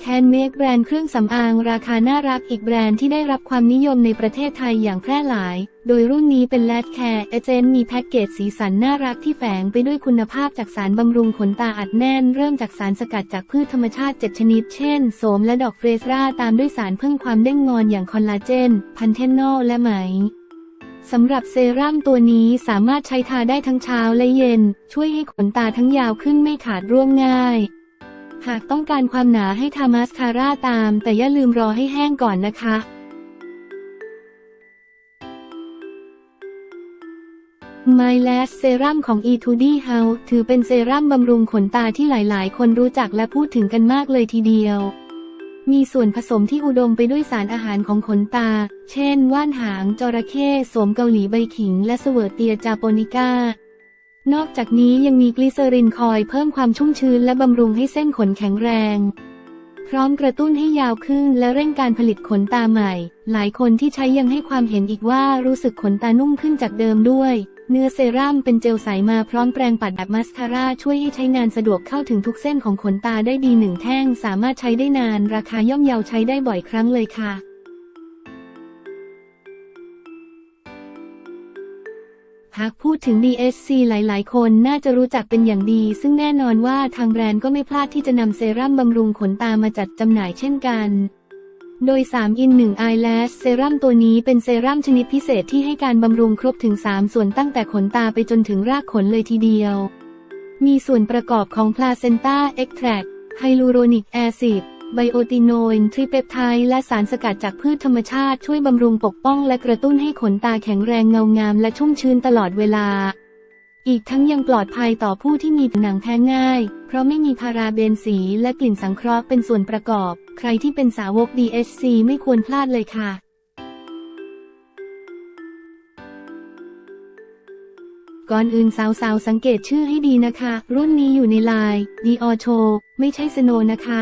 แคนเมกแบรนด์เครื่องสำอางราคาน่ารักอีกแบรนด์ที่ได้รับความนิยมในประเทศไทยอย่างแพร่หลาย โดยรุ่นนี้เป็นแลดแคร์เอเจนต์มีแพ็กเกจสีสันน่ารักที่แฝงไปด้วยคุณภาพจากสารบำรุงขนตาอัดแน่น เริ่มจากสารสกัดจากพืชธรรมชาติ 7 ชนิด เช่น โสมและดอกเฟรสราตามด้วยสารเพิ่มความเด้งงอนอย่างคอลลาเจน พันเทนนอลและไหมสำหรับเซรั่มตัวนี้สามารถใช้ทาได้ทั้งเช้าและเย็น ช่วยให้ขนตาทั้งยาวขึ้นไม่ขาดร่วงง่าย หากต้องการความหนาให้ทามาสคาร่าตาม แต่อย่าลืมรอให้แห้งก่อนนะคะ My Last Serum ของ E2D House ถือเป็นเซรั่มบำรุงขนตาที่หลายๆ คนรู้จักและพูดถึงกันมากเลยทีเดียว มีส่วนผสมที่อุดมไปด้วยสารอาหารของขนตา เช่น ว่านหาง จระเข้โสมเกาหลีใบขิง และสวิร์ตเตียจาโปนิก้า นอกจากนี้ยังมีกลิเซอรินคอยเพิ่มความชุ่มชื้นและบำรุงให้เส้นขนแข็งแรง พร้อมกระตุ้นให้ยาวขึ้นและเร่งการผลิตขนตาใหม่ หลายคนที่ใช้ยังให้ความเห็นอีกว่ารู้สึกขนตานุ่มขึ้นจากเดิมด้วย เนื้อเซรั่มเป็นเจลใสมาพร้อมแปรงปัดแบบมัสคาร่าช่วยให้ใช้งานสะดวกเข้าถึงทุกเส้นของขนตาได้ดีหนึ่งแท่ง สามารถใช้ได้นาน ราคาย่อมเยาใช้ได้บ่อยครั้งเลยค่ะ หากพูดถึง DSC หลายๆ คนน่าจะรู้จักเป็นอย่างดี ซึ่งแน่นอนว่าทางแบรนด์ก็ไม่พลาดที่จะนำเซรั่มบำรุงขนตามาจัดจำหน่ายเช่นกัน โดย 3 in 1 Eyelash เซรั่มตัวนี้เป็นเซรั่มชนิดพิเศษที่ให้การบำรุงครบถึง 3 ส่วนตั้งแต่ขนตาไปจนถึงรากขนเลยทีเดียว มีส่วนประกอบของ Placenta Extract Hyaluronic Acid ไบโอติโนนทริเปปไทด์และสารสกัดจากพืชธรรมชาติช่วยบำรุงปกป้องและกระตุ้นให้ขนตาแข็งแรงเงางามและชุ่มชื้นตลอดเวลา อีกทั้งยังปลอดภัยต่อผู้ที่มีผิวหนังแพ้ง่าย เพราะไม่มีพาราเบนสีและกลิ่นสังเคราะห์เป็นส่วนประกอบ ใครที่เป็นสาวก DHC ไม่ควรพลาดเลยค่ะ ก่อนอื่นสาวๆสังเกตชื่อให้ดีนะคะ รุ่นนี้อยู่ในลาย d o c h o ไม่ใช่สโนนะคะ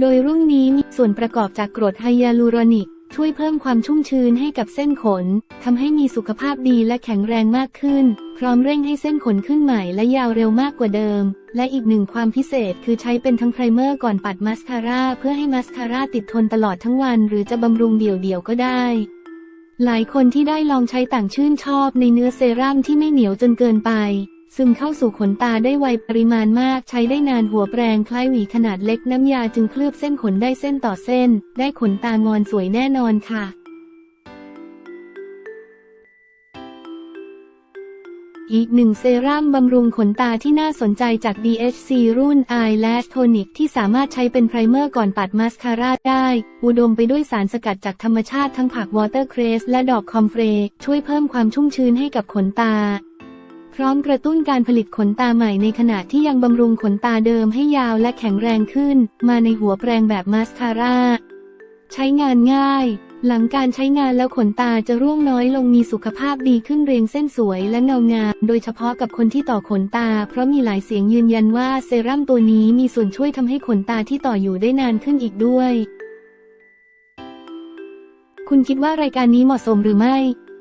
โดยรุ่นนี้มีส่วนประกอบจากกรดไฮยาลูรอนิก ช่วยเพิ่มความชุ่มชื้นให้กับเส้นขน ทำให้มีสุขภาพดีและแข็งแรงมากขึ้น พร้อมเร่งให้เส้นขนขึ้นใหม่และยาวเร็วมากกว่าเดิม และอีกหนึ่งความพิเศษคือใช้เป็นทั้งไพรเมอร์ก่อนปัดมัสคาร่าเพื่อให้มัสคาร่าติดทนตลอดทั้งวัน หรือจะบำรุงเดี่ยวๆก็ได้หลายคนที่ได้ลองใช้ต่างชื่นชอบในเนื้อเซรั่มที่ไม่เหนียวจนเกินไป ซึมเข้าสู่ขนตาได้ไวปริมาณมาก ใช้ได้นานหัวแปรงคล้ายหวีขนาดเล็กน้ำยาจึงเคลือบเส้นขนได้เส้นต่อเส้น ได้ขนตางอนสวยแน่นอนค่ะอีกหนึ่งเซรั่มบำรุงขนตาที่น่าสนใจจาก DHC รุ่น Eyelash Tonic ที่สามารถใช้เป็นไพรเมอร์ก่อนปัดมาสคาร่าได้ อุดมไปด้วยสารสกัดจากธรรมชาติทั้งผักวอเตอร์เครสและดอกคอมเฟร ช่วยเพิ่มความชุ่มชื้นให้กับขนตา พร้อมกระตุ้นการผลิตขนตาใหม่ในขณะที่ยังบำรุงขนตาเดิมให้ยาวและแข็งแรงขึ้น มาในหัวแปรงแบบมาสคาร่า ใช้งานง่าย หลังการใช้งานแล้วขนตาจะร่วงน้อยลงมีสุขภาพดีขึ้นเรียงเส้นสวยและเงางาม โดยเฉพาะกับคนที่ต่อขนตา เพราะมีหลายเสียงยืนยันว่าเซรั่มตัวนี้มีส่วนช่วยทำให้ขนตาที่ต่ออยู่ได้นานขึ้นอีกด้วย คุณคิดว่ารายการนี้เหมาะสมหรือไม่